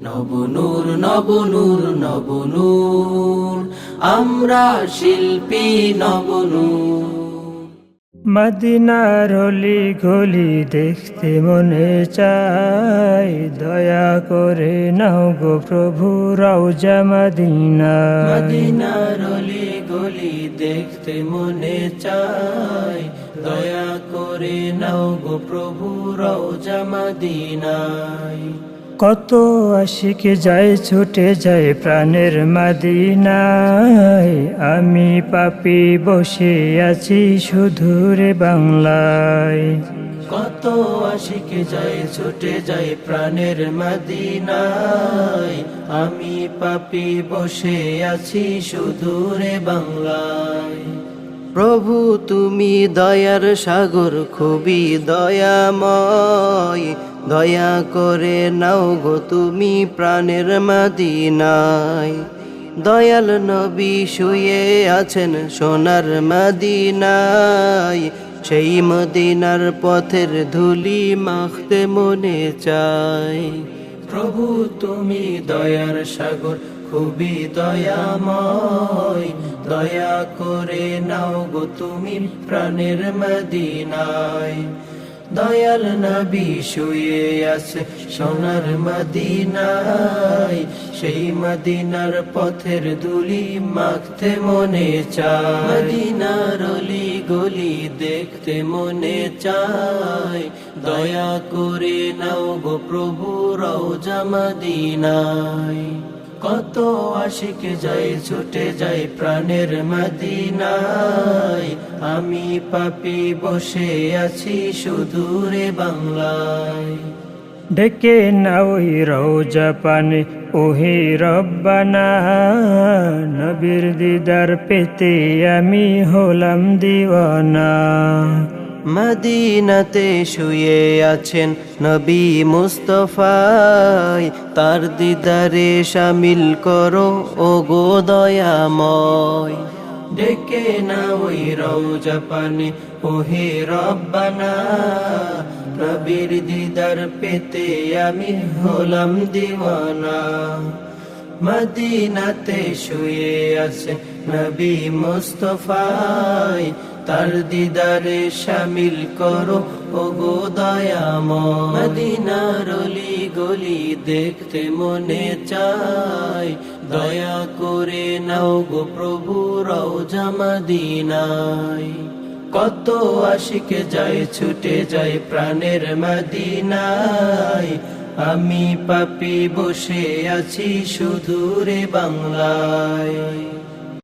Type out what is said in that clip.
নবনূর নবনূর নবনূর আমরা শিল্পী নবনূর মদিনার অলি গলি দেখতে মনে চাই দয়া করে নাও গো প্রভু রাউজা মদিনা মদিনার অলি গলি দেখতে মনে চাই দয়া করে নাও গো প্রভু রওজা মদিনায়। কত আশিকে যায়, ছুটে যায় প্রাণের মাদিনায়। আমি পাপি বসে আছি সুদূরে বাংলায়। কত আশিকে যায়, ছুটে যায় প্রাণের মদিনায়। আমি পাপি বসে আছি সুদূরে বাংলায়। প্রভু তুমি দয়ার সাগর, খুবই দয়াময়। দয়া করে নাও গো তুমি প্রাণের মদিনায়। দয়াল নবী শুয়ে আছেন সোনার মদিনায়। সেই মদিনার পথের ধুলি মাখতে মনে চাই প্রভু তুমি দয়ার সাগর, খুবই দয়াময়। দয়া করে নাও গো তুমি প্রাণের মদিনায়। দয়াল নবী শুয়ে আছে সোনার মদিনায়। সেই মদিনার পথের দুলি মাখতে মনে চায়। মদিনার অলি গলি দেখতে মনে চায়। দয়া করে নাও গো প্রভু, রওজা মদিনায়। কত আশিক যাই, ছুটে যাই প্রাণের মদিনায়। আমি পাপি বসে আছি সুদূরে বাংলায়। ডেকে নাওই রৌজা পানে ওহে রব্বানা। নবীর দিদার পেতে আমি হলাম দিওয়ানা। মদিনাতে শুয়ে আছেন নবী মুস্তফায় তার দিদারে সামিল করো ও গো দয়াময়। ডেকে না ওই রওজা পানে, ওহে রব্বানা। নবীর দিদার পেতে আমি হলাম দিওয়ানা। মদিনাতে শুয়ে আছে নবী মুস্তফায় তার দিদারে শামিল করো ও গো দয়াময়। মদিনার গলি দেখতে মনে চায়, দয়া করে নাও গো প্রভু, রওজা মদিনায়। কত আশিকে যায়, ছুটে যায় প্রাণের মদিনায়। আমি পাপি বসে আছি সুদূরে বাংলায়।